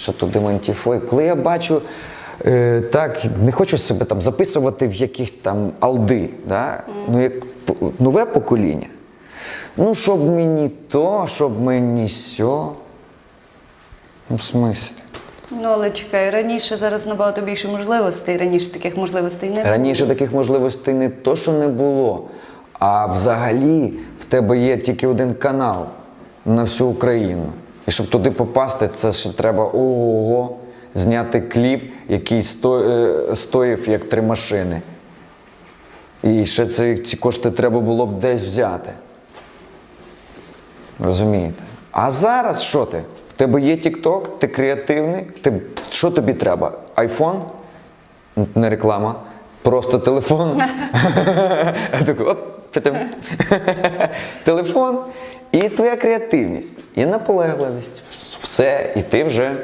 що то демонтіфой. Коли я бачу, е, так, не хочу себе там записувати в яких там алди, да? ну, як нове покоління. Ну, щоб мені то, щоб мені сьо. Ну, в смислі? Ну, але чекай, раніше зараз набагато більше можливостей. Раніше таких можливостей не було. Раніше таких можливостей не то, що не було, а взагалі в тебе є тільки один канал на всю Україну. І щоб туди попасти, це ще треба ого, зняти кліп, який сто, е, стоїв як три машини. І ще ці, ці кошти треба було б десь взяти. Розумієте? А зараз що ти? В тебе є TikTok, ти креативний, в тебе, що тобі треба? Айфон? Не реклама, просто телефон. Телефон. І твоя креативність, і наполегливість. Все, і ти вже